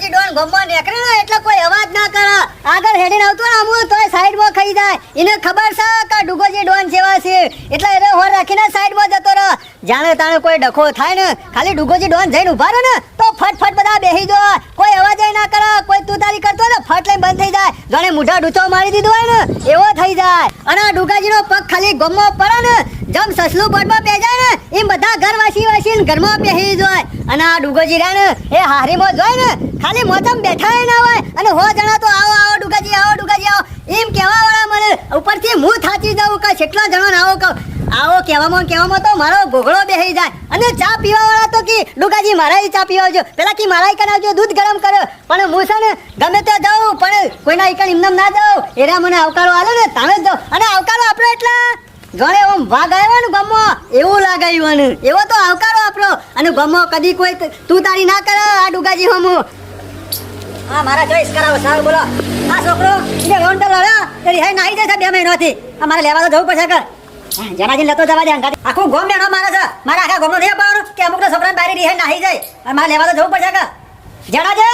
ડુગોજી Don ગમવા નીકળે ને એટલે કોઈ અવાજ ના કરે. આગળ હેડીને આવતો ને આમું તોય સાઈડમાં ખાઈ જાય. એને ખબર છે કે ડુગોજી ડોન જેવા છે. એટલે એને હોર રાખીને સાઈડમાં જતો રહે. જાણે તાણે કોઈ ડખો થાય ને, ખાલી ડુગોજી ડોન જઈને ઊભા રહે ને, તો ફટફટ બધા બેહી જો કોઈ અવાજ ના કરે, કોઈ તુતારી કરતો ને, ફટ લઈને બંધ થઈ જાય. જાણે મુઢા ડૂચો મારી દીધો હોય ને, એવો થઈ જાય. અને આ ડુગાજીનો પગ ખાલી ગમો પડે ને જમ સસલું બોટમાં પેજાય ને, એમ બધા ઘર વાસી વાસી ને ઘરમાં બેસી જોય. અને આ ડુગોજી રહ્યા ને, એ હારીમાં જોય ને, ખાલી મોતમ બેઠા ના હોય. અને હો જણા તો આવો આવો ડુગાજી આવો ડુગાજી આવો. એમ કહેવા વાળા મને, ઉપરથી હું થાચી જાઉં કે કેટલા જણા આવો કહું. આવો કહેવામાં કહેવામાં તો મારો ઘોઘળો બેહી જાય. અને ચા પીવા વાળા તો કી ડુગાજી મારા ચા પીવાજો પેલા કી મારા કરાવજો દૂધ ગરમ કરો પણ હું છે ને, ગમે તે જાઉં, પણ કોઈના ઈકણ એમને ના જાઉં. એરા મને આવકારો આલો ને, તાણે જ જાઉં. અને આવકારો આપણો એટલા. ગણે ઓમ વાઘ આવ્યો ને ગમો, એવું અને એવો તો આવકારો આપણો. અને ગમો, કદી કોઈ તું તારી ના કરે, આ ડુગાજી હમો. હા, મારા ચોઈસ કરાવો, સારું બોલો. આ છોકરો જે રોન તો લડ્યો હે નાઈ છે બે મહિનાથી. આ મારે લેવા તો જવું પડશે કર જનાજી લેતો જવા દે અંગાથી. આખું ગોમ મેળો મારે છે. મારે આખા ગોમનો નહીં પાડવાનું કે અમુક છોકરા બારી રીહે નાહી જાય. અને મારે લેવા તો જવું પડશે કર જણાજે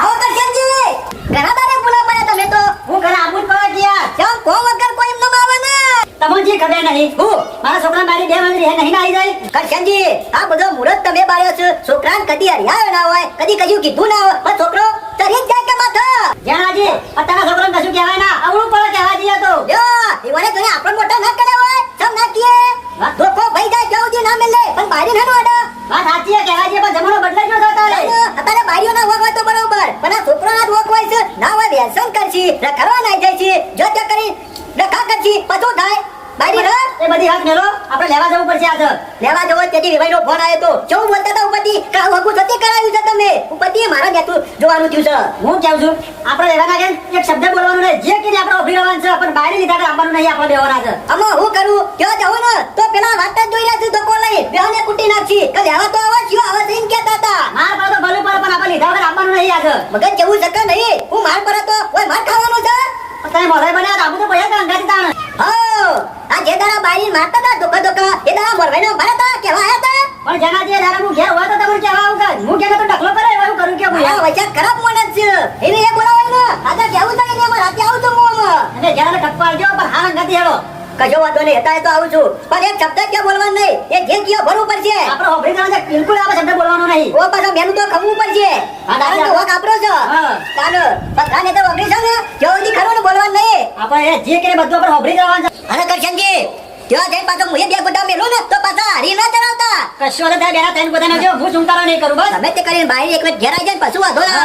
આવો કરશનજી ઘણા તારે બોલા તમે તો. હું ઘરે આબુ જ પડવા ગયા કેમ કો વગર કોઈ એમ ન આવે ને તમને જે ખબર નહીં હું મારા છોકરા મારી બે મંદિર નહીં આવી જાય. કરશનજી આ બધો મુરત તમે બાર્યો છો. છોકરાને કદી હરિયા ના હોય કદી કજું કીધું ના હોય. પણ છોકરો ચરી જ જાય કે માથા? જણાજી અત્યારના છોકરાને કશું કહેવાય ના. આવડું પડે કહેવા જઈએ તો. જો એવાને તને આપણો મોટો ના કરે હોય સમ ના કીએ ધોકો ભાઈ જાય જવું દી ના મિલે? પણ બારી ના નોડા. વાત સાચી કહેવા જઈએ પણ જમાનો બદલાઈ ગયો છે અત્યારે અત્યારે બારીઓ ના વોક હોય તો બરોબર પણ આ છોકરો ના વોક હોય છે ના હોય વ્યસન કરશી રખડવા ના જાય છે જો તે કરી ડખા કરશી પછું થાય બારી રે એ બધી વાત મેલો આપણે જવું પડશે લેવા જવો તેથી વિભાઈનો ફોન આવ્યો તો. કેવું બોલતા હતા ઉપતિ વગુ સતી કરાવ્યું છે તમે. ઉપતિ મારા નેતું જોવાનું થયું છે. હું કેવું છું? આપણે લેવા ના એક શબ્દ બોલવાનું નહીં જે કીધે આપણે ઊભી રહેવાનું છે. પણ બહાર લીધા આપવાનું નહીં આપણે બેવાના છે. અમો હું કરું? કયો જવું ને, તો પેલા વાત જ જોઈ રહ્યા છું ધોકો લઈ? બેહને કુટી નાખી. કે લેવા તો આવા છીએ આવા થઈને કહેતા હતા. માર પર તો ભલું પર પણ આપણે લીધા વગર આપવાનું નહીં આજ મગજ કેવું શકે નહીં? હું માર પર તો ઓય માર ખાવાનું છે? તમે મોઢાઈ બન્યા આપણે તો પૈસા અંગાતી તાણ. હા આ જે તારા બારી મારતા હતા ધોકા ધોકા એ દાડા મોરભાઈ નો મારા તા કેવા આયા તા પણ જણા જે દાડા હું ઘેર હોય તો તમને કેવા આવું કા હું ઘેર તો ડખલો કરે એવું કરું કે હું વચ્ચે ખરાબ માણસ છે. એને એ બોલાવાય ને આજે કેવું થાય ને રાતે આવું છું હું અને જ્યારે ટપ્પો આવજો પણ હા નથી હેડો. કજો વાંધો નહીં હતા તો આવું છું. પણ એક શબ્દ ક્યાં બોલવાનું નહીં? એ જે કયો ભરવું પડશે? આપણે હોબળી છે બિલકુલ આ શબ્દ બોલવાનો નહીં. ઓ પાછો મેનું તો ખમવું પડશે. કારણ કે વોક આપણો છે. ચાલો બધાને તો વગડી છે ને. જલ્દી ખરો ને બોલવાનું નહીં. આપણે જે કરે બધું આપણે હોભરી જવાનું છે. અરે કરશનજી ત્યાં જઈને પાછો મુએ બે ગુડા મેલું ને તો પાછા હરી ના ધરાવતા કશો તો બેરા ત્રણ ગુડા જો હું ચૂંટારો નહીં કરું બસ. તમે તે કરીને બહાર એક વખત ઘેર આવી જાય પછી વાંધો ના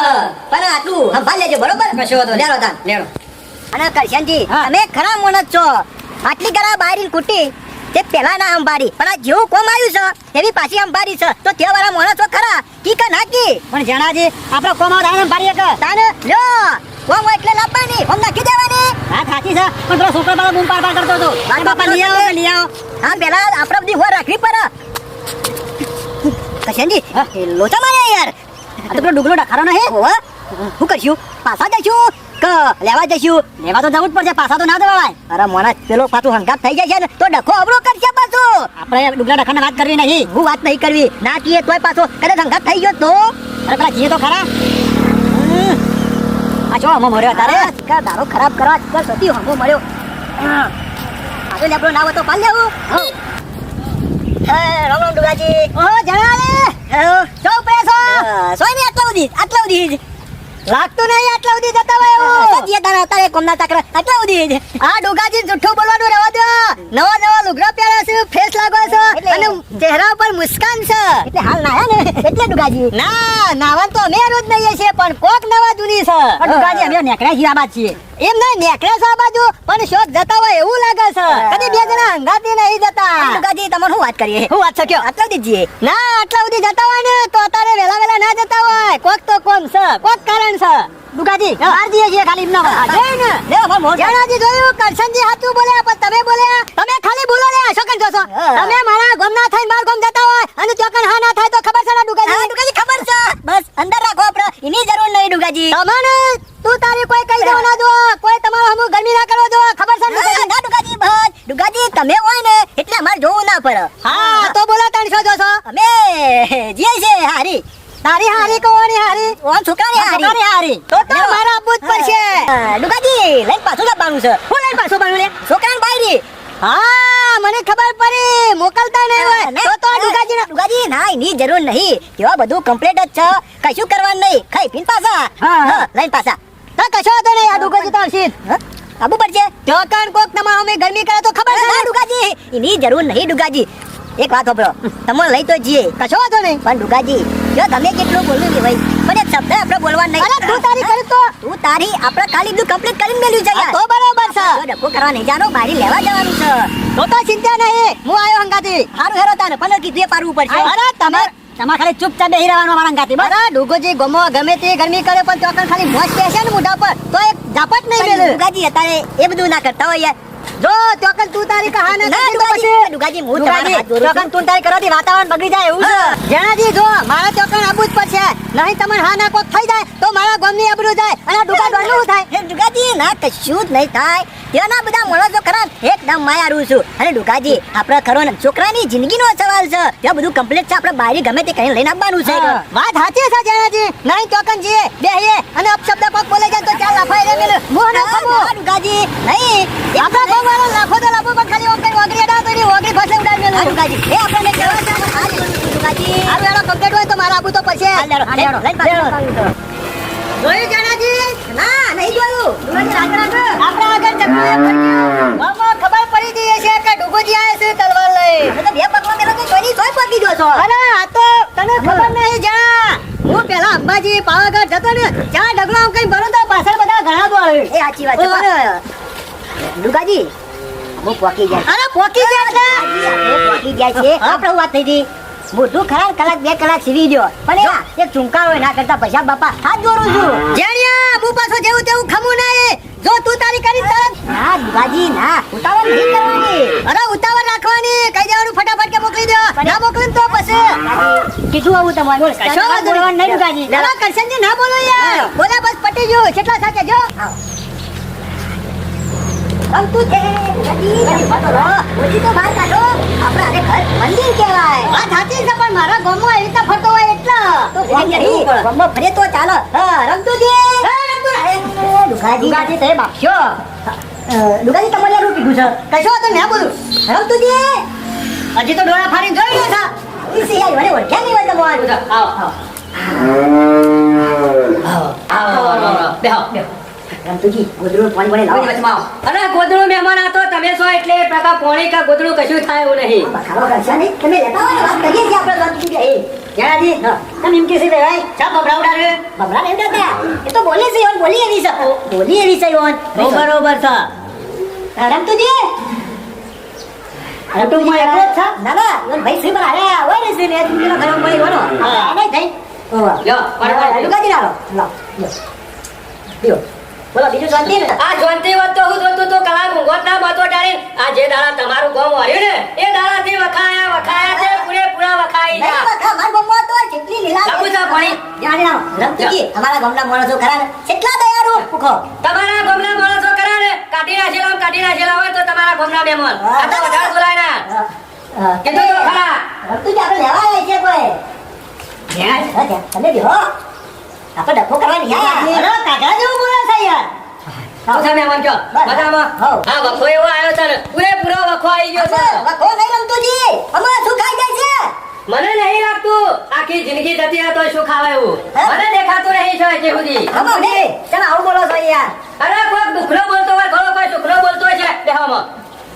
પણ આટલું સંભાળ લેજો બરોબર? કશો વાંધો લેરો તાન લેરો અને કરશનજી તમે ખરા મોણસ છો. આટલી ગરા બારી કુટી તે પેલા ના અંબારી. પણ આ જેવું કોમ આવ્યું છે એવી પાછી અંબારી છે. તો તે વાળા મોણસો ખરા? કી કા નાકી પણ જણાજી આપણો કોમ આવ્યો અંબારી એક. તાને લ્યો. કોમ હોય એટલે લાવવાની કોમ નાખી દેવાની હા સાચી છે પણ પેલો છોકરો બાળા બૂમ પાડ પાડ કરતો હતો મારા બાપા લઈ આવો લઈ આવો હા પેલા આપણે બધી હોય રાખવી પડે કશનજી લોચા માર્યા યાર આ તો પેલો ડુગલો ડખારો નહીં હોવા હું કરશું પાછા જઈશું ક લેવા જઈશું લેવા તો જવું જ પડશે પાછા તો ના દેવાય અરે મને પેલો પાછું હંગાત થઈ જાય છે ને તો ડખો અબરો કરશે પાછું આપણે ડુગલા ડખાને વાત કરવી નહીં હું વાત નહીં કરવી ના કીએ તોય પાછો કદાચ હંગાત થઈ ગયો તો અરે પેલા જીએ તો ખરા. આ જો હમો મર્યો તારે. કા દારો ખરાબ કરવા આજકાલ સતી હમો મળ્યો. હા. આજે લેબડો ના હતો તો પાલ લેવું. હે રામ રામ ડુગાજી ઓ જણા લે જો પૈસો સોયની આટલા સુધી આટલા જ. લાગતું નહીં આટલા સુધી જતા હોય એવું? સત્ય તારા તારે કોમના તાકરા આટલા સુધી છે આ ડુગાજી જુઠ્ઠું બોલવાનું રહેવા દો. નવા નવા લુગડા પહેર્યા છે ફેસ લાગો છે. અને ચહેરા પર મુસ્કાન છે. એટલે હાલ ના ને? એટલે ડુગાજી. ના નાવા તો અમે રોજ નહીં છીએ પણ કોક નવા જૂની છે. ડોગાજી અમે નેકડા બાદ છીએ એમ નહીં નેકળે છે આ બાજુ પણ શોખ જતા હોય એવું લાગે છે. કદી બે જણા હંગાતી નહીં જતા. ડુગાજી તમારે શું વાત કરીએ? શું વાત કયો? આટલા સુધી જઈએ. ના આટલા સુધી જતા હોય ને તો અત્યારે વેલા વેલા ના જતા હોય. કોક તો કોમ છે કોક કારણ છે. દુકાજી બહાર જઈએ છીએ ખાલી એમનો જઈને. લેવો પણ મોઢ જણાજી જોયું કરશનજી હાથું બોલ્યા પણ તમે બોલ્યા તમે ખાલી બોલો લે શોકન જોશો તમે મારા ગોમ ના થઈને માર ગોમ જતા હોય અને ચોકન હા ના થાય તો ખબર છે ને દુગાજી હા દુગાજી ખબર છે બસ અંદર રાખો આપણે એની જરૂર નહીં દુગાજી તમને તું તારી કોઈ કહી દેવા ના દો કોઈ તમારો હમુ ગરમી ના કરો દો ખબર છે ને ના દુગાજી બસ દુગાજી તમે હોય ને એટલે અમાર જોવું ના પડે હા તો બોલા ત્રણસો જોશો અમે જીએ છે હારી તારી હારી કો ઓની હારી ઓન છોકરાની હારી. છોકરાની હારી તો તો લ્યો. મારા આપવું જ પડશે હા, ડુગાજી લઈને પાછું છે. હું લઈને પાછો બન્યું લે? છોકરાને બાયરી હા મને ખબર પડી. મોકલતા નહીં હોય. તો તો દુગાજી ના દુગાજી ના એની જરૂર નહીં. કેવા બધું કમ્પ્લીટ જ છે. કશું કરવાનું નહીં? ખાઈ પીન પાછા. હા, હા. લઈને પાછા. તો કશો હતો નહીં. આ દુગાજી તો આવશે આબુ પડશે. તો કાન કોક તમારા અમે ગરમી કરે તો ખબર છે દુગાજી. એની જરૂર નહીં ડુગાજી એક વાત સાંભળો તમે લઈ તો જઈએ. કશો વાંધો નહીં. પણ ડુગાજી જો તમે કેટલું બોલ્યું કે ભાઈ પણ એક શબ્દ આપણે બોલવાનું નહીં. અરે તું તારી કરી તો. તું તારી આપણે ખાલી બધું કમ્પ્લીટ કરીને મેલ્યું છે તો બરોબર છે. તો ડબ્બો કરવા નહીં જાનો બારી લેવા જવાનું છે. તો તો ચિંતા નહીં. હું આવ્યો હંગાથી. સારું હેરો તાને. પણ કીધું એ પારવું પડશે. અરે તમે તમારે ખાલી ચૂપચાપ બેહી રહેવાનું અમારા ગાતી બસ. ડુગોજી ગમો ગમે તે ગરમી કરે પણ ચોકન ખાલી મોજ છે ને મોઢા પર? તો એક ઝાપટ નહીં મેલે. ડુગાજી અત્યારે એ બધું ના કરતા હોય યાર. જો ચોકન તું તારી કહાના ના ડુગાજી. ડુગાજી હું તમારા હાથ જોડું ચોકન તું તારી કરવાથી વાતાવરણ બગડી જાય એવું છે. હા. જો મારા ચોકન આબુ જ પડશે. નહીં તમને હા ના કોક થઈ જાય તો મારા ગોમની આબરૂ જાય અને આ દુકાન થાય. હે ડુગાજી ના કશું જ નહીં થાય. ત્યાંના બધા માણસો ખરા એકદમ માયારું છું. અને ડુગાજી આપણે ખરો ને છોકરાની જિંદગીનો સવાલ છે. ત્યાં બધું કમ્પ્લીટ છે. આપણે બારી ગમે તે કઈ લઈને આવવાનું છે. વાત સાચી છે જણાજી. નહીં ચોકન જીએ બેહીએ. અને અપશબ્દ કોક બોલે જાય તો ચાલ લાફાઈ રે મેલે મોહન ડુગાજી. નહીં. આપણા ગામવાળા લાફો તો લાફો પણ ખાલી ઓમ કઈ ઓગળી અડાડો તો એની ઓગળી ફસે ઉડાડી હા, મેલે એ આપણને જવા છે આ જ બોલું છું, ડુગાજી હારું એનો કમ્પ્લીટ હોય તો મારા આબુ તો પડશે હાલ લેરો, હાલ લેરો, લઈને પાછું. જોયું જેણાજી ના નહીં જોયું ડુગાજી રાગ રાગ આપણે આગળ ચકલુએ પડ્યું. ગામમાં ખબર પડી ગઈ છે કે ડુગુજી આયા છે તલવાર લઈ તો બે પગમાં તો જોઈ પગી ગયો છો અરે આ તો તને ખબર નહીં જા હું પેલા અંબાજી પાવાગઢ જતો ને ત્યાં ડગલો કઈ ભરો તો પાછળ બધા ઘણા દોડે એ સાચી વાત છે અરે ડુગાજી હું પોકી જાય અરે પોકી જાય પોકી જાય છે. આપણે વાત થઈ હતી. મોઢું ખરા કલાક બે કલાક સીવી દ્યો. પણ એ એક ચુંકાર હોય ના કરતા પૈસા બાપા હાથ જોડું છું. જેણિયા હું પાછો જેવું તેવું ખમું નહીં જો તું તારી કરી તરત. ના ડુગાજી ના. ઉતાવળ નહીં કરવાની. અરે ઉતાવળ રાખવાની. કહી દેવાનું ફટાફટ કે મોકલી દો ના મોકલી તો પછી. કીધું આવું તમારું. કશો બોલવાનું નહીં ડુગાજી ના કરશનજી ના બોલો યાર. બોલા બસ પટી ગયું. કેટલા સાચે જો. ગમતું છે તમે ફટો લો ઓછી તો બહાર કાઢો. આપણે આને ઘર મંદિર કહેવાય. વાત સાચી છે પણ મારા ગામમાં એવી રીતે ફરતો હોય એટલા. તો ફરી નહીં ગમો ફરે તો ચાલો. હા રમતુજી. ડુગાજી ડુગાજી તમે બાપશો ડુગાજી તમારે યાર પીધું છે? કશો તો ના બોલું. રમતુજી. હજી તો ડોળા ફાડીને જોઈ લે છે. ઈસે યાર મને ઓળખ્યા નહીં હોય તમારું આવો આવો આવો આવો. બેહો બેહો. રમતુજી ગોદડું પાણી વડે લાવો. અરે ગોદડું મહેમાન હતો તમે છો એટલે પ્રકા પોણી કા ગોદડું કશું થાય એવું નહીં. બખાડો કરશા નહીં તમે લેતા હોય વાત કરીએ છીએ આપણે રમતુજી એ જ્યાંથી તમે એમ કહેશે ભાઈ ચા બબડાવડા રે બબરા નહીં ડરતા એ તો બોલી છે ઓન બોલી એની છે બોલી એની છે ઓન. બરોબર છે. રમતુજી? કુટુંબમાં એકલો છે ના ભાઈ શ્રી પર આયા. હોય ને શ્રી ને પેલો ઘરે વળો હા. આ નહીં થઈ ઓવા લ્યો, પર પર. લુગાજી લાવો લાવો લ્યો લ્યો બોલો બીજું શાંતિ ને આ જોનતી વાત તો હું જોતું તું કલાક ઊંઘોત ના મતો ડાળી આ જે દાડા તમારું ગામ વાળ્યું ને એ દાડાથી વખાયા વખાયા છે પૂરેપૂરા વખાઈ ગયા બકા, માર બમ્મા તો જેટલી લીલા લાગુ છે પાણી? જાણી લાવો. રમતુજી, અમારા ગામના માણસો ખરા ને કેટલા દયાળુ પૂછો. તમારા ગામના માણસો કરા ને કાઢી નાખેલા કાઢી નાખેલા હોય તો તમારા ગામના મહેમાન આ તો વધારે બોલાય ના અ, અ, તો ખરા રમતુજી, આપણે લેવા આવ્યા છીએ કોઈ. ધ્યાન. તમે બેહો. આપણે ડખો કરવા નહીં આયા. જેવું બોલે છે યાર. શું છે મહેમાન કયો બસ. મજામાં હોવ. હા વખો એવો આવ્યો છે પૂરેપૂરો વખો આવી ગયો છે. વખો નહીં રમતુજી. અમારે શું ખાઈ જાય છે? મને નહીં લાગતું. આખી જિંદગી જતી રહે તો શું ખાવા એવું? મને દેખાતું નહીં છે હજી સુધી. ખબર તમે આવું બોલો છો યાર. અરે કોઈ દુખરો બોલતો હોય ઘણો કોઈ સુખરો બોલતો છે. બેહોમાં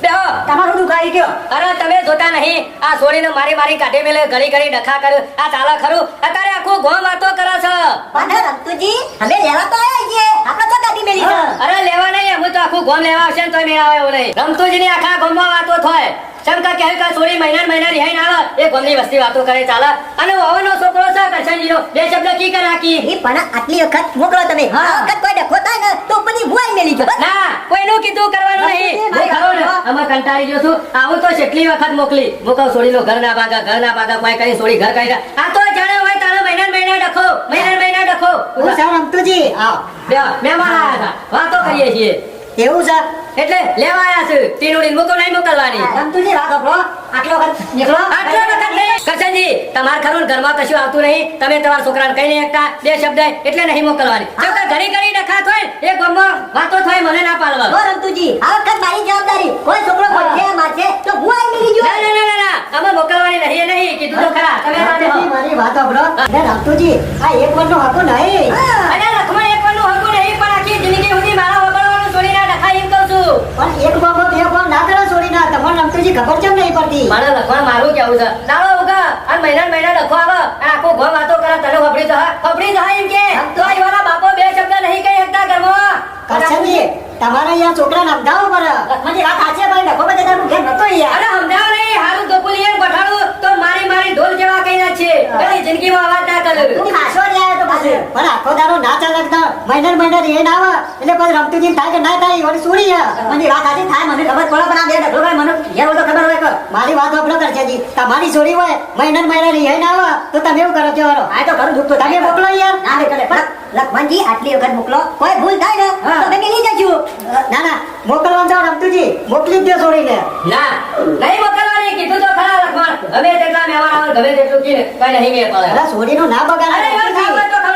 બેહો. તમારું દુઃખ ગયો. અરે તમે જોતા નહીં. આ છોડીને મારી મારી કાઢી મેલે ઘડી ઘડી ડખા કર્યું આ ચાલે ખરું. અત્યારે આખું ગોમ વાતો કરે છે. પણ રમતુજી, અમે લેવા તો આવ્યા છીએ. આપણે તો મેલી અરે લેવા નહીં હું તો આખું ગોમ લેવા આવશે ને તોય મેળાવે એવું નહીં. રમતું જ નહીં આખા ગોમમાં વાતો થાય. શંકા કહે કા સોરી મહિના મહિના રિહાઈ ના આવે. એ ગોમની વસ્તી વાતો કરે ચાલે. અને ઓવનો છોકરો છે કરશનજીનો બે શબ્દ કી કર નાખી એ પણ આટલી વખત મોકલો તમે. હા. વખત કોઈ ડખો થાય ને તો ઉપરની ભુવાઈ મેલી બસ. ના કોઈનું કીધું કરવાનું નહીં. હું ખરો ને અમે કંટાળી ગયો છું. આવું તો કેટલી વખત મોકલી. મુકાવ છોડીનો ઘર ના ભાગા ઘર ના ભાગા કોઈ કઈ સોડી ઘર કઈ આ તો જાણે હોય તારો મહિના મહિના ડખો મહિના મહિના ડખો. હું સાવ રમતુજી. બે મેમાન વાતો કરીએ છીએ. એવું છે? એટલે લેવા આયા છે. ટીનુડી મૂકો નહીં મોકલવાની. રમતુજી વાત સાંભળો. આટલો વખત નીકળો. આટલો વખત નહીં. કરશનજી તમાર ખરું ઘરમાં કશું આવતું નહીં. તમે તમારા છોકરાને કહી નહીં એકતા બે શબ્દ એટલે નહીં મોકલવાની. જો કે ઘડી ઘડી ડખા થાય એ ગમો. વાતો થાય મને ના પાડવા. જો રમતુજી આ વખત મારી જવાબદારી. કોઈ છોકરો બોલશે મારશે તો હું આવી મિલી જો ના ના ના, અમે મોકલવાની નહીં નહીં. કીધું તો ખરા. તમે મારી વાત. અરે રમતુજી, આ એક વર્ષનો હકો નહીં. અરે લક્ષ્મણ છું પણ એક બાબો બે બાબો ના કરો ખબર કેમ નહીં પડતી? મારે કેવું છે? દાડો ઉગા અને મહિના મહિના લખો આવે. અને આખો ઘર વાતો કરે તને ફફડી જહા? ફફડી જહા એમ કે? તો. એવાના બાપો બે શબ્દ નહીં કહી શકતા ઘરમાં. કરશનજી, તમારે અહીંયા છોકરાને સમજાવવો પડે. લક્ષ્મણજી, વાત સાચી છે, પણ ડખો તારું ઘેર નહોતો યાર. અરે સમજાવ નહીં. હારું ગોકુલી એમ ગોઠાડું તો મારી મારી ઢોલ જેવા કઈ ના છે કઈ જિંદગીમાં અવાજ ના કરે. તું જ પાછો. પણ આખો દાડો ના ચાલે એકદમ મહિને ને એ ના આવે એટલે પછી રમતુજી થાય કે ના થાય ઓલી વળી મને વાત આજે થાય મને ખબર પડે પણ આ બે ડગલો ભાઈ મને ઘેર હોય તો ખબર હોય કે મારી વાત સાંભળો કરશનજી. તમારી છોડી હોય મહિને ને એ ના આવે તો તમે એવું કરો છો. હારો? આ તો ખરું દુઃખ તમે મોકલો યાર. ના નહીં કરે પણ લખમણજી આટલી વખત મોકલો. કોઈ ભૂલ થાય ને તો તમે લઈ જજો. ના ના. મોકલવાનું જાવ રમતુજી. મોકલી જ દો છોડીને ના. નહીં મોકલવાની? કીધું તો ખરા લખમણ. ગમે તેટલા મહેમાન આવે ગમે તેટલું કીને કઈ નહીં મેં પડે. છોડીનો ના બગાડ. અરે યાર તો જે હોય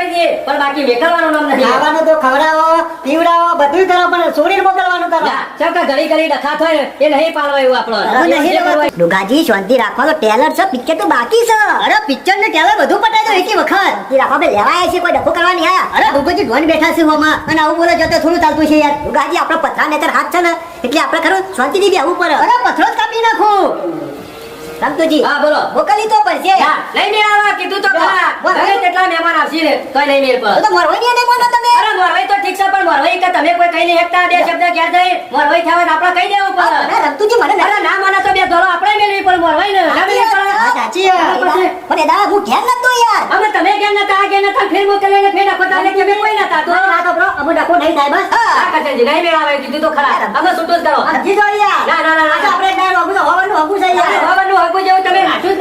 કરી દઈએ પણ બાકી વેકાવાનું નામ નથી. ખાવાનું તો ખવડાવો પીવડાવો બધું કરો પણ છોડીને મોકલવાનું કરો. ચમ કે ઘડી ઘડી ડખા થાય એ નહીં પાડવા એવું આપણો નહીં જે ડુગાજી શાંતિ રાખવા તો ટેલર છે પિક્ચર તો બાકી છે. અરે પિક્ચર ને ટેલર બધું પટાઈ દો એકી વખત. શાંતિ રાખવા બે લેવાયા છે કોઈ ડખો કરવાની આયા. અરે ભૂપતજી ઢોન બેઠા છે હોમાં. અને આવું બોલે જતો થોડું ચાલતું છે યાર. ડુગાજી આપણો પથરા નેતર હાથ છે ને એટલે આપણે ખરું શાંતિથી બેહવું પડે. અરે પથરો જ કાપી નાખો. રમતુજી હા બોલો. મોકલી તો પડશે હા લઈ મેળ આવે કીધું તો ખરા. બોલ. કેટલા મહેમાન આવશે ને? તો લઈ મેળ પર તો મોરવાની નહીં કોણ તમે? અરે મોરવાઈ તો ઠીક છે પણ મોરવાઈ કે તમે કોઈ કઈ નહીં શકતા બે શબ્દ ક્યાં જાય? મોરવાઈ થવા આપણે કહી દેવું પડે અરે રમતુજી મને અરે ના માને તો બે ધોરો આપણે મેળવી પડે મોરવાઈ ને. ના મેળવી પડે સાચી પણ એ હું ઘેર નતો યાર. અમે તમે કેમ નતા આ કેમ નતા ફેર મોકલે ને ફેર નખો તાલે કે કોઈ નતા. તો ના તો બ્રો અમે ડખો નહીં થાય બસ. આ કચેરી નહીં મેળાવે કીધું તો ખરા. અમે સુટોસ જ કરો. જી જો યાર. ના, ના, ના, ના. આપણે ના રોગું તો હોવાનું હોગું છે યાર. હવાનું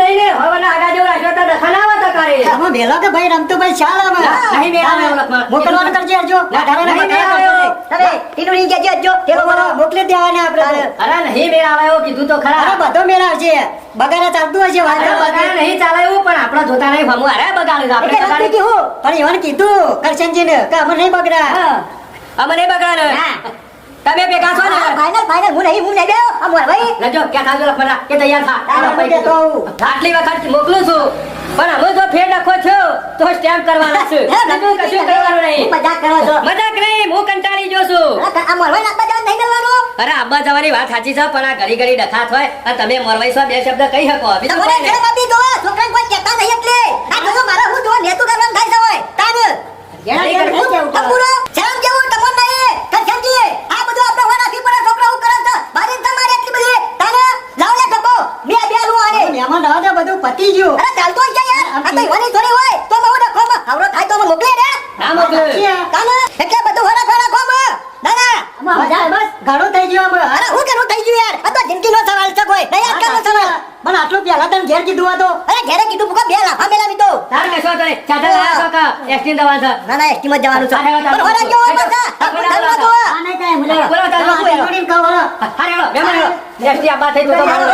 તમે રાખ્યું જ નહીં ને હવાના આગા જેવું રાખ્યો તો ડખા ના આવતા કરે તમે ભેલો કે ભાઈ રમતો ભાઈ ચાલ અમે નહીં મેળાવે આવે મોકલવા કરજે હરજો ના, કરજો. એવું. તમે ટીનું ની જજો જો પેલો મારો મોકલી દેવાના આપણે અરે નહીં મેળાવે એવું કીધું તો ખરા. અરે બધો મેળ આવશે. બગાડા ચાલતું હશે વાત બગાડ નહીં ચાલે એવું પણ આપણે જોતા નહીં ફમું અરે બગાડે આપણે બગાડે. કે હું. પણ એવાને કીધું કરશનજી ને કે અમે નહીં બગડા અમને નહીં બગાડ હા. તમે ભેગા છો ને? ફાઇનલ ફાઇનલ હું નહીં હું નહીં બેહો આ મોરવાઈ લજો ક્યાં થાજો લખમણા કે તૈયાર થા? કહેતો તું. આટલી વખત મોકલું છું પણ હવે જો ફેર નાખો છો તો સ્ટેમ્પ કરવાનો છે. હે, કશું કરવાનું નહીં. મજાક કરો છો. મજાક નહીં હું કંટાળી જો છું. આ મરવાઈ નાખવા જવાનું નહીં મળવાનું અરે આબા જવાની વાત સાચી છે પણ આ ઘડી ઘડી ડખાત હોય આ તમે મરવાઈ છો બે શબ્દ કહી શકો. બીજું કોઈ નહીં. બાપી જોવો, છોકરાને કોઈ કહેતા નહીં એટલે. આ જો મારા હું જો નેતુ કરવાનું થાય છે હોય તાન ઘેરા ઘેર પૂરો નહીં જવું તંબુરો શરમ જેવું તમને નહીં કરશનજી આ બધું આપણે હોય નથી પડે છોકરા હું કરે છે મારી તમારે એટલી બધી તાન લાવ લે ટકો બે બે નું આરે મહેમાન આવે તો બધું પતી ગયું. અરે ચાલતો છે યાર? આ તો ઈવાની થોડી હોય. તો બહુ ડખો માં આવરો થાય તો મોકલે રે. ના મોકલે. કાને? એટલે બધું હરા ફરા ખો ના ના. મજા બસ ઘણો થઈ ગયો અમે અરે હું કરું થઈ ગયું યાર? આ તો જિંદગીનો સવાલ છે કોઈ. નહીં આજકાલનો સવાલ. પણ આટલું પેલા તને ઘેર કીધું હતો. અરે ઘેરે કીધું ભૂકા બે લાફા મેલા મીતો તાર તો નહીં. ચાદર આ છો કે એસટી દવા છે. ના ના એસ્ટીમાં જવાનું છે. પણ હરા ગયો બસ આ બોલો, તાર બોલો. બોલો. હારે હેલો, મહેમાન હેલો. એસટી આંબા થઈ તો મારો.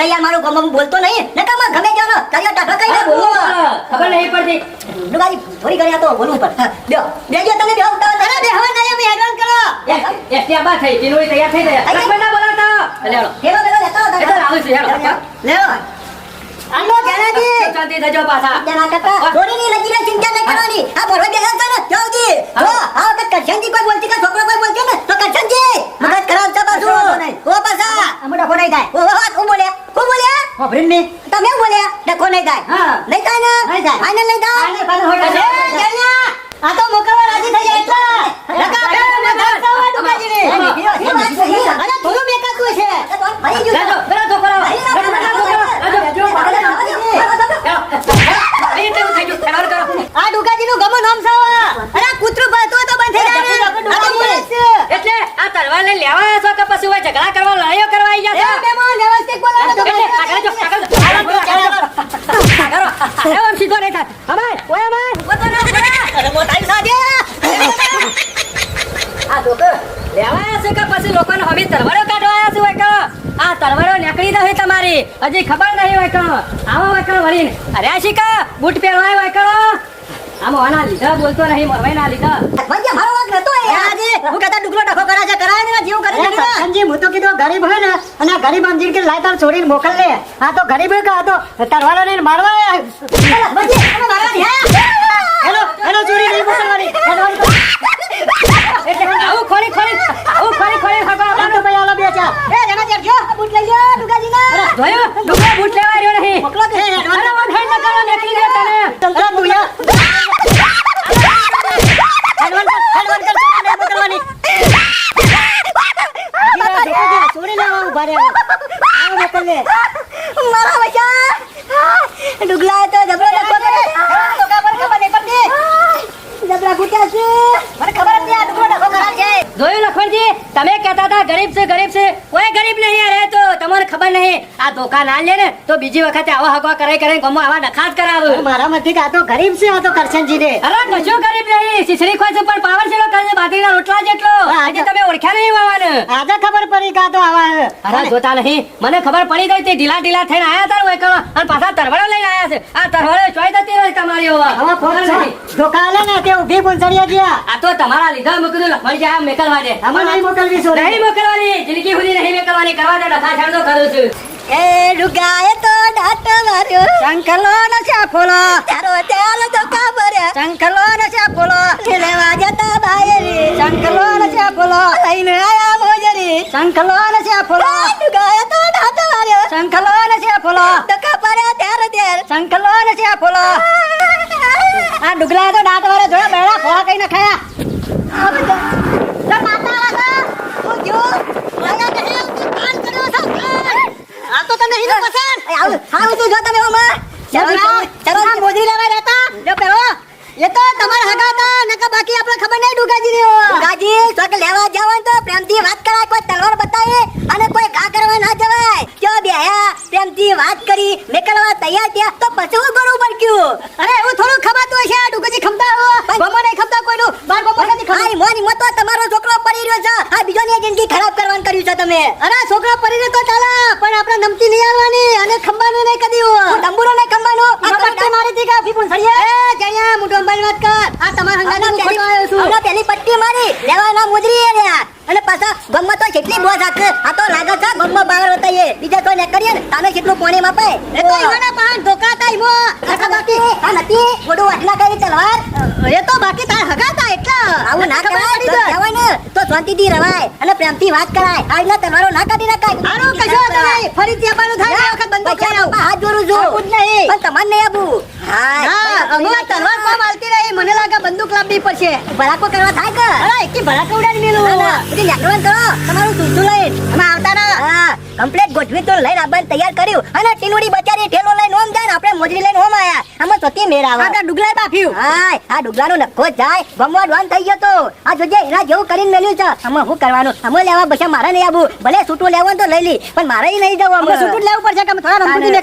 તૈયાર મારું ગમમ બોલતો નહીં. નકરમાં ગમે જાનો તૈયાર ટાટા કઈ બોલો. ખબર નહીં પડતી. લુગાજી થોડી કરી આ તો બોલવું પડે. બેઓ બેજો તમે બેઓ ઉતાવળ અરે બે હવે કરો. થઈ. તૈયાર થઈ ગયા ના બોલાવતા હેલો, હેલો. હેલો બેલો લેતા એ તો છું, હેલો. લેવો આનો જનાજી શાંતિ થજો પાછા. કરતા. દોડીની લગીને ચિંતા નહીં કરવાની. આ ભરો ને જો. આ વખત કરશનજી કોઈ બોલતી કે છોકરો કોઈ બોલશે ને? તો કરશનજી મગજ ખરાબ છે પાછું ઓ પાછા અમે ડખો નહીં થાય ઓ વાત હું બોલ્યા હું બોલ્યા ખબરી નહીં તમે બોલ્યા ડખો નહીં થાય હા. નહીં થાય ને નહીં થાય. ફાઇનલ નહીં થાય તો. અરે, આ તો મુકવા રાજી થઈ જાય એટલા લગા બે મગજ સવા વાત અરે, થોડું બેકાતું છે ભરી ગયું કરો. રાજો કરો. આ ડુગાજીનું ગમન નામ સાવા અરે આ કૂતરું ભરતું હોય તો બંધ થઈ જાય ને. આ તો બોલે જ છે. તલવાર લઈને લેવા આવ્યા છો કે પછી હોય ઝઘડા કરવા લડાઈઓ કરવા આવી ગયા છો? મહેમાન, વ્યવસ્થિત બોલાવો તો બોલે. આગળ જો, આગળ જો, આગળ આમ સીધો નહીં થાય. અમાય, ઓય અમાય. અરે, મોટાઈ સાજે. આ ડોકર લેવા આવ્યા છે કે પછી લોકોને હવે તરવાડો કાઢવા આવ્યા છે હોય કે આ તરવાડો નીકળી નથી તમારી. હજી ખબર નહીં હોય કે આવો હોય કે વળીને. અરે આ શીકા બૂટ પહેરવાય હોય કે આમ આના લીધા બોલતો નહીં મરવાય ના લીધા. ભંજ્યા મારો વાંક નતો એ. આજે હું કહેતા ડુગલો ડખો કરે છે. કરાય ને જેવું કરે છે સંજી હું તો કીધું ગરીબ હોય ને અને ગરીબ આમ કે લાય તાર છોડીને મોકલ લે આ તો ગરીબ હોય કે આ તો તરવારો ને મારવા ચોરી નહીં મોકલવાની આવું ખોરી ખોરી આવું ખોરી ખોરી ખબર આ તો ભાઈ આલો બે ચાર એ જણા જો બૂટ લઈ લો ડુગાજી ના જોયું ડુગરો બૂટ લેવા રહ્યો નહીં મોકલો કે અરે વન હેન્ડ નકારો નીકળી ગયો તને અરે બુયા હેડવાન કર હેડવાન કર ચોરી નહીં મોકલવાની છોડી લેવા ઊભા રહ્યા આવો મોકલ લે મારા બચ્ચા ડુગલા તો જબરો ડખો કરે તો ખબર ખબર નહીં પડતી જબરા કૂટ્યા છે મને ખબર જ નહીં આ ડુગલો ડખો કરાય છે જોયું લખણજી તમે કહેતા હતા ગરીબ છે ગરીબ છે. કોઈ ગરીબ નહીં યાર તો તમને ખબર નહીં. આ ધોકા ના લે ને તો બીજી વખતે આવા હગવા કરાઈ કરાઈ ગમો આવા નખાત કરાવે. મારા મતથી આ તો ગરીબ છે આ તો કરશનજી ને અરે કશો ગરીબ નહીં સિસરી ખોય છે પણ પાવર કરે બાજરીના રોટલા જેટલો? આજે તમે ઓળખ્યા નહીં વાવાને. આજે ખબર પડી કા તો આવા અરે જોતા નહીં. મને ખબર પડી ગઈ તે ઢીલા ઢીલા થઈને આયા તાર હોય અને પાછા તરવડો લઈને આયા છે. આ તરવડો ચોઈ જતી રહી તમારી હોવા. હવે ફોન. ને તે ઊભી પૂંછડીએ ગયા આ તો તમારા લીધા મેં કીધું લખમણ જાય મેકલવા દે. અમે નહીં મોકલવી સોરી નહીં મોકલવાની. જિંદગી સુધી નહીં મેકલવાની. કરવા દે ડખા છાડ તો કરું છું. એ ડુગાએ તો દાંત માર્યો શંકરલો નશા ફોલો તારો ત્યારે તો કાબર્યા શંકરલો નશા ફોલો લેવા જતા બાયરી શંકરલો નશા ફોલો લઈને આયા મોજરી. શંકરલો નશા ફોલો ડુગાએ તો દાંત માર્યો શંકરલો નશા ફોલો ધક્કા પડ્યા ત્યારે ત્યારે. શંકરલો નશા ફોલો આ ડુગલા તો દાંત વાળા જોયા બેડા ફોળા કઈ નખાયા. આ તો તને હીરો પસંદ હારું તું જો તમે ઓમાં ચલો મોજરી લેવા રહેતા જો પેલો. એ તો તમારા હગા હતા નકા બાકી આપણે ખબર નહીં ડુગાજી ને ગાજી ચોક લેવા જવાનું તો પ્રેમથી વાત કરાય કોઈ તલવાર બતાવે અને કોઈ ઘા કરવા ના જવાય. જો બેયા પ્રેમથી વાત કરી નીકળવા તૈયાર થયા તો પછી હું કરવું પડ્યું અરે એવું થોડું ખબાતું હશે ડુગાજી ખમતા હો. બમો નહીં ખમતા કોઈનું. બાર બમો નથી ખબર મોની મતો તમારો છોકરો પડી રહ્યો છે. આ બીજોની જિંદગી ખરાબ કરવાનું કર્યું છે તમે. અરે છોકરો પડી રહ્યો તો ચાલે. આપણે નમતી નહીં આવવાની અને ખંભાનું નહીં કદી હું. ડંબુરો નહીં કંબાનું આ પટ્ટી મારી હતી કે ફીપુન સળિયા એ જયા મોટો અંબાઈ વાત કર. આ તમારા હંગાના હું ખોટો આવ્યો છું. હમણાં પેલી પટ્ટી મારી. લેવા ના મુજરી એ રહ્યા. અને પાછા ગમમાં તો કેટલી બોજ હાકે આ તો લાગે છે ગમમાં બાવર બતાઈએ બીજા કોઈ ને કરીએ ને તામે કેટલું પાણી માપે એ તો ઈવાના પાન ધોકા હતા મો. આ બાકી આ નથી. મોઢું આટલા કરી તલવાર એ તો બાકી તાર હગા હતા એટલા આવું ના ખબર કરાય પડી તો જાય. કહેવાય ને તો શાંતિથી રવાય અને પ્રેમથી વાત કરાય. આ રીતના તમારો ના કાઢી નાખાય. મારો કશો તમે ફરીથી આવવાનું થાય વખત બંધ પૈસા કરી બાપા હાથ જોડું છું. જ નહીં. પણ તમને હાય હા તલવાર કોમ આલતી રહી મને લાગે બંદૂક લાવવી પડશે. ભડાકો કરવા થાય કે? અરે એકી ભડાકા ઉડાડી મેલું. બધી નેકળવાનું કરો. તમારું સૂસું લઈને અમે આવતા ના. હા કમ્પ્લેટ ગોઠવી તો લઈને આવવાનું તૈયાર કર્યું. અને ટીનુડી બચારી ઠેલો લઈને ઓમ જાય ને આપણે મોજરી લઈને ઓમ આયા. આમાં સતી મેર આવે? આગળ ડુગલાય બાફ્યું. હાય આ ડુગલાનો નખો જાય. ગમવા ડોન થઈ ગયો તો. આ જોજે એના જેવું કરીને મેલ્યું છે. શું કરવાનું? આમાં લેવા પછી મારે નહીં આવું. ભલે છૂટું લેવાનું તો લઈ લી પણ મારે નહીં જવું અમે છૂટું લેવું પડશે કે થોડા